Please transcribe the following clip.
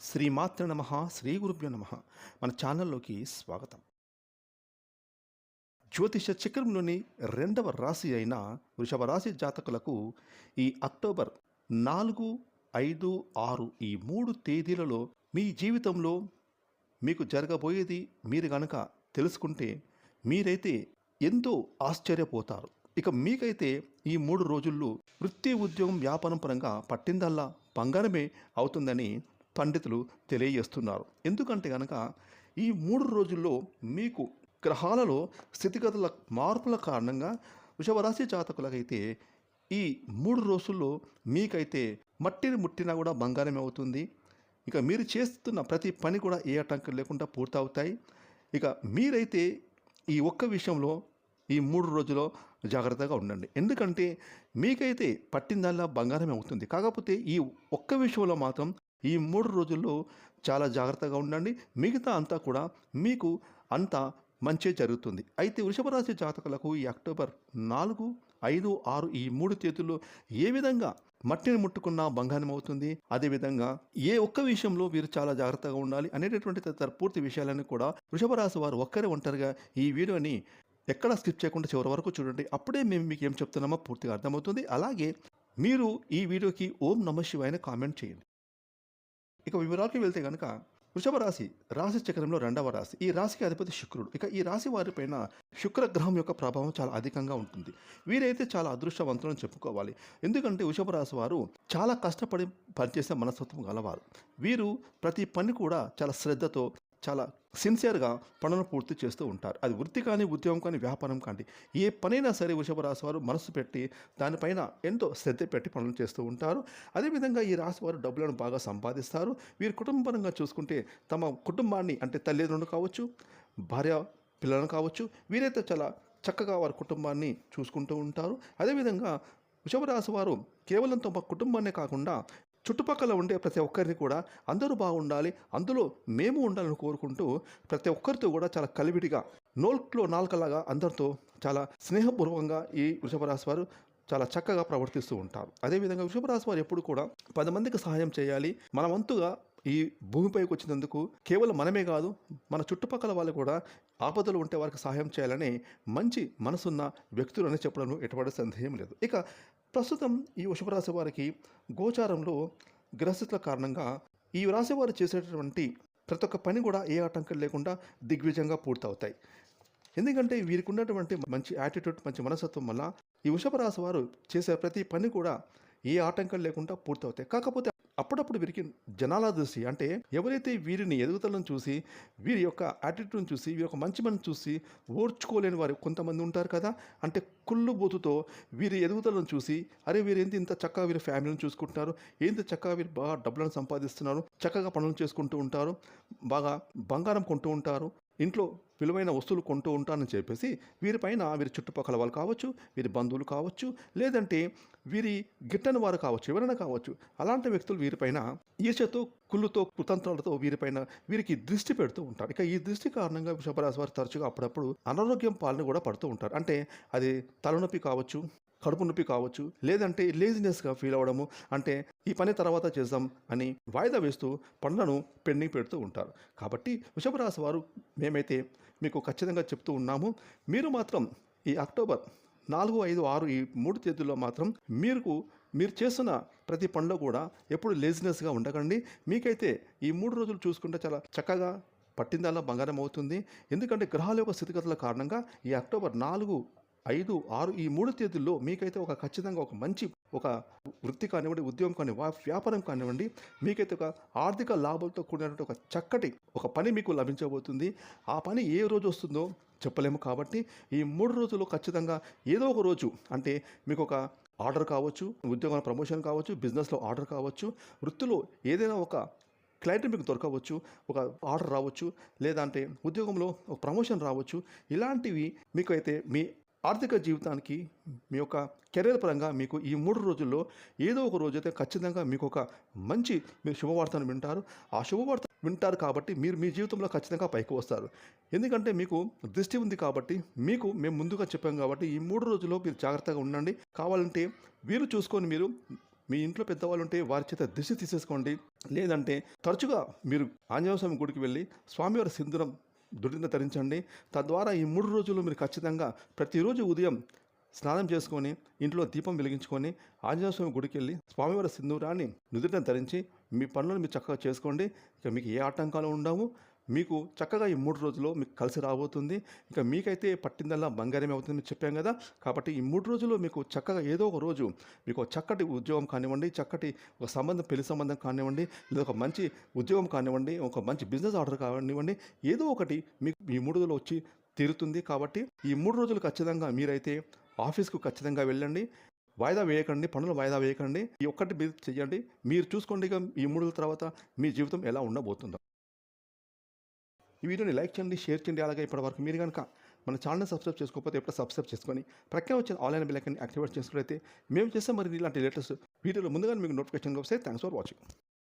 శ్రీమాత్ర నమ శ్రీ గురుభ్యో నమ. మన ఛానల్లోకి స్వాగతం. జ్యోతిష చక్రంలోని రెండవ రాశి అయిన వృషభ రాశి జాతకులకు ఈ అక్టోబర్ నాలుగు ఐదు ఆరు ఈ మూడు తేదీలలో మీ జీవితంలో మీకు జరగబోయేది మీరు గనక తెలుసుకుంటే మీరైతే ఎంతో ఆశ్చర్యపోతారు. ఇక మీకైతే ఈ మూడు రోజుల్లో వృత్తి ఉద్యోగం వ్యాపారం పరంగా పట్టిందల్లా బంగారమే అవుతుందని పండితులు తెలియజేస్తున్నారు. ఎందుకంటే కనుక ఈ మూడు రోజుల్లో మీకు గ్రహాలలో స్థితిగతుల మార్పుల కారణంగా వృషభరాశి జాతకులకైతే ఈ మూడు రోజుల్లో మీకైతే మట్టిని ముట్టినా కూడా బంగారమే అవుతుంది. ఇక మీరు చేస్తున్న ప్రతి పని కూడా ఏ ఆటంకం లేకుండా పూర్తవుతాయి. ఇక మీరైతే ఈ ఒక్క విషయంలో ఈ మూడు రోజుల్లో జాగ్రత్తగా ఉండండి. ఎందుకంటే మీకైతే పట్టిందల్లా బంగారమే అవుతుంది. కాకపోతే ఈ ఒక్క విషయంలో మాత్రం ఈ మూడు రోజుల్లో చాలా జాగ్రత్తగా ఉండండి. మిగతా అంతా కూడా మీకు అంతా మంచి జరుగుతుంది. అయితే వృషభరాశి జాతకులకు ఈ అక్టోబర్ నాలుగు ఐదు ఆరు ఈ మూడు తేదీల్లో ఏ విధంగా మట్టిని ముట్టుకున్నా బంగారం అవుతుంది? అదేవిధంగా ఏ ఒక్క విషయంలో వీరు చాలా జాగ్రత్తగా ఉండాలి అనేటటువంటి తదితర పూర్తి విషయాలను కూడా వృషభరాశి వారు ఒక్కరే ఒంటరిగా ఈ వీడియోని ఎక్కడ స్కిప్ చేయకుండా చివరి వరకు చూడండి. అప్పుడే మేము మీకు ఏం చెప్తున్నామో పూర్తిగా అర్థమవుతుంది. అలాగే మీరు ఈ వీడియోకి ఓం నమ కామెంట్ చేయండి. ఇక వివరాలకి వెళ్తే కనుక వృషభ రాశి రాశి చక్రంలో రెండవ రాశి. ఈ రాశికి అధిపతి శుక్రుడు. ఇక ఈ రాశి వారిపైన శుక్రగ్రహం యొక్క ప్రభావం చాలా అధికంగా ఉంటుంది. వీరైతే చాలా అదృష్టవంతులను చెప్పుకోవాలి. ఎందుకంటే వృషభ రాశి వారు చాలా కష్టపడి పనిచేసే మనస్తత్వం గలవారు. వీరు ప్రతి పని కూడా చాలా శ్రద్ధతో చాలా సిన్సియర్గా పనులను పూర్తి చేస్తూ ఉంటారు. అది వృత్తి కానీ ఉద్యోగం కానీ వ్యాపారం కానీ ఏ పనైనా సరే వృషభ రాశి వారు మనసు పెట్టి దానిపైన ఎంతో శ్రద్ధ పెట్టి పనులు చేస్తూ ఉంటారు. అదేవిధంగా ఈ రాశి వారు డబ్బులను బాగా సంపాదిస్తారు. వీరు కుటుంబపరంగా చూసుకుంటే తమ కుటుంబాన్ని అంటే తల్లిదండ్రులు కావచ్చు భార్య పిల్లలను కావచ్చు వీరైతే చాలా చక్కగా వారి కుటుంబాన్ని చూసుకుంటూ ఉంటారు. అదేవిధంగా వృషభ రాశి వారు కేవలం తమ కుటుంబాన్నే కాకుండా చుట్టుపక్కల ఉండే ప్రతి ఒక్కరిని కూడా అందరూ బాగుండాలి అందులో మేము ఉండాలని కోరుకుంటూ ప్రతి ఒక్కరితో కూడా చాలా కలివిడిగా నోల్క్లో నాలుకలాగా అందరితో చాలా స్నేహపూర్వకంగా ఈ వృషభరాశి వారు చాలా చక్కగా ప్రవర్తిస్తూ ఉంటారు. అదేవిధంగా వృషభరాశి వారు ఎప్పుడు కూడా పది మందికి సహాయం చేయాలి. మన వంతుగా ఈ భూమిపైకి వచ్చినందుకు కేవలం మనమే కాదు మన చుట్టుపక్కల వాళ్ళు కూడా ఆపదలు ఉంటే వారికి సహాయం చేయాలని మంచి మనసున్న వ్యక్తులు అని చెప్పడంలో ఎటువంటి సందేహం లేదు. ఇక ప్రస్తుతం ఈ వృషభరాశి వారికి గోచారంలో గ్రహస్థితుల కారణంగా ఈ రాశి వారు చేసేటటువంటి ప్రతి ఒక్క పని కూడా ఏ ఆటంకం లేకుండా దిగ్విజయంగా పూర్తవుతాయి. ఎందుకంటే వీరికి ఉన్నటువంటి మంచి యాటిట్యూడ్ మంచి మనస్తత్వం వల్ల ఈ వృషభ రాశి వారు చేసే ప్రతి పని కూడా ఏ ఆటంకం లేకుండా పూర్తవుతాయి. కాకపోతే అప్పుడప్పుడు వీరికి జనాల దృష్టి. అంటే ఎవరైతే వీరిని ఎదుగుదలను చూసి వీరి యొక్క యాటిట్యూడ్ని చూసి వీరి యొక్క మంచి మనని చూసి ఓర్చుకోలేని వారు కొంతమంది ఉంటారు కదా. అంటే కుళ్ళు బూతుతో వీరి ఎదుగుదలను చూసి అరే వీరు ఏంటి ఇంత చక్కగా వీరి ఫ్యామిలీని చూసుకుంటున్నారు? ఏంటి చక్కగా వీరు బాగా డబ్బులను సంపాదిస్తున్నారు? చక్కగా పనులు చేసుకుంటూ ఉంటారు? బాగా బంగారం కొంటూ ఉంటారు? ఇంట్లో విలువైన వస్తువులు కొంటూ ఉంటానని చెప్పేసి వీరిపైన వీరి చుట్టుపక్కల వాళ్ళు కావచ్చు వీరి బంధువులు కావచ్చు లేదంటే వీరి గిట్టని వారు కావచ్చు ఎవరైనా కావచ్చు అలాంటి వ్యక్తులు వీరిపైన ఈర్ష్యతో కుళ్ళుతో కుతంత్రాలతో వీరిపైన వీరికి దృష్టి పెడుతూ ఉంటారు. ఇక ఈ దృష్టి కారణంగా వృషభరాశి వారు తరచుగా అప్పుడప్పుడు అనారోగ్యం పాలన కూడా పడుతూ ఉంటారు. అంటే అది తలనొప్పి కావచ్చు కడుపు నొప్పి కావచ్చు లేదంటే లేజినెస్గా ఫీల్ అవ్వడము అంటే ఈ పని తర్వాత చేద్దాం అని వాయిదా వేస్తూ పనులను పెండింగ్ పెడుతూ ఉంటారు. కాబట్టి వృషభరాశి వారు మేమైతే మీకు ఖచ్చితంగా చెప్తూ ఉన్నాము. మీరు మాత్రం ఈ అక్టోబర్ నాలుగు ఐదు ఆరు ఈ మూడు తేదీల్లో మాత్రం మీకు మీరు చేస్తున్న ప్రతి పనిలో కూడా ఎప్పుడు లేజినెస్గా ఉండకండి. మీకైతే ఈ మూడు రోజులు చూసుకుంటే చాలా చక్కగా పట్టిందల్లా బంగారం అవుతుంది. ఎందుకంటే గ్రహాల యొక్క స్థితిగతుల కారణంగా ఈ అక్టోబర్ నాలుగు ఐదు ఆరు ఈ మూడు తేదీల్లో మీకైతే ఒక ఖచ్చితంగా ఒక మంచి ఒక వృత్తి కానివ్వండి ఉద్యోగం కానివ్వండి వ్యాపారం కానివ్వండి మీకైతే ఒక ఆర్థిక లాభాలతో కూడినటువంటి ఒక చక్కటి ఒక పని మీకు లభించబోతుంది. ఆ పని ఏ రోజు వస్తుందో చెప్పలేము కాబట్టి ఈ మూడు రోజులు ఖచ్చితంగా ఏదో ఒక రోజు అంటే మీకు ఒక ఆర్డర్ కావచ్చు ఉద్యోగం ప్రమోషన్ కావచ్చు బిజినెస్లో ఆర్డర్ కావచ్చు వృత్తిలో ఏదైనా ఒక క్లయింట్ మీకు దొరకవచ్చు ఒక ఆర్డర్ రావచ్చు లేదంటే ఉద్యోగంలో ఒక ప్రమోషన్ రావచ్చు ఇలాంటివి మీకు అయితే మీ ఆర్థిక జీవితానికి మీ యొక్క కెరీర్ పరంగా మీకు ఈ మూడు రోజుల్లో ఏదో ఒక రోజు అయితే ఖచ్చితంగా మీకు ఒక మంచి మీరు శుభవార్తను వింటారు. ఆ శుభవార్త వింటారు కాబట్టి మీరు మీ జీవితంలో ఖచ్చితంగా పైకి వస్తారు. ఎందుకంటే మీకు దృష్టి ఉంది కాబట్టి మీకు మేము ముందుగా చెప్పాం కాబట్టి ఈ మూడు రోజుల్లో మీరు జాగ్రత్తగా ఉండండి. కావాలంటే వీరు చూసుకొని మీరు మీ ఇంట్లో పెద్దవాళ్ళు ఉంటే వారి చేత దిశ తీసేసుకోండి. లేదంటే తరచుగా మీరు ఆంజనేయ స్వామి గుడికి వెళ్ళి స్వామివారి సింధూరం దుడిన ధరించండి తద్వారా ఈ మూడు రోజులు మీరు ఖచ్చితంగా ప్రతిరోజు ఉదయం స్నానం చేసుకొని ఇంట్లో దీపం వెలిగించుకొని ఆంజనేయ స్వామి గుడికి వెళ్ళి స్వామివారి సింధూరాన్ని నుదుటిని ధరించి మీ పనులను మీరు చక్కగా చేసుకోండి. ఇక మీకు ఏ ఆటంకాలు ఉండవు. మీకు చక్కగా ఈ మూడు రోజుల్లో మీకు కలిసి రాబోతుంది. ఇంకా మీకైతే పట్టిందల్లా బంగారమే అవుతుంది చెప్పాం కదా. కాబట్టి ఈ మూడు రోజుల్లో మీకు చక్కగా ఏదో ఒక రోజు మీకు చక్కటి ఉద్యోగం కానివ్వండి చక్కటి ఒక సంబంధం పెళ్ళి సంబంధం కానివ్వండి లేదా ఒక మంచి ఉద్యోగం కానివ్వండి ఒక మంచి బిజినెస్ ఆర్డర్ కానివ్వండి ఏదో ఒకటి మీకు ఈ మూడు రోజులు వచ్చి తీరుతుంది. కాబట్టి ఈ మూడు రోజులు ఖచ్చితంగా మీరైతే ఆఫీస్కు ఖచ్చితంగా వెళ్ళండి. వాయిదా వేయకండి పనులు వాయిదా వేయకండి. ఈ ఒక్కటి మీరు చేయండి మీరు చూసుకోండి ఇక ఈ మూడు రోజుల తర్వాత మీ జీవితం ఎలా ఉండబోతుందో. ఈ వీడియోని లైక్ చేయండి షేర్ చేయండి అలాగే ఇప్పటివరకు మీరు కనుక మన ఛానల్ని సబ్స్క్రైబ్ చేసుకోకపోతే ఎప్పుడు సబ్స్క్రైబ్ చేసుకొని ప్రక్కన వచ్చిన ఆన్లైన్ బిల్లకని యాక్టివేట్ చేసుకున్నట్లయితే మేము చేస్తే మరి ఇలాంటి లేటెస్ట్ వీడియోలు ముందుగా మీకు నోటిఫికేషన్ వస్తే థ్యాంక్స్ ఫర్ వాచింగ్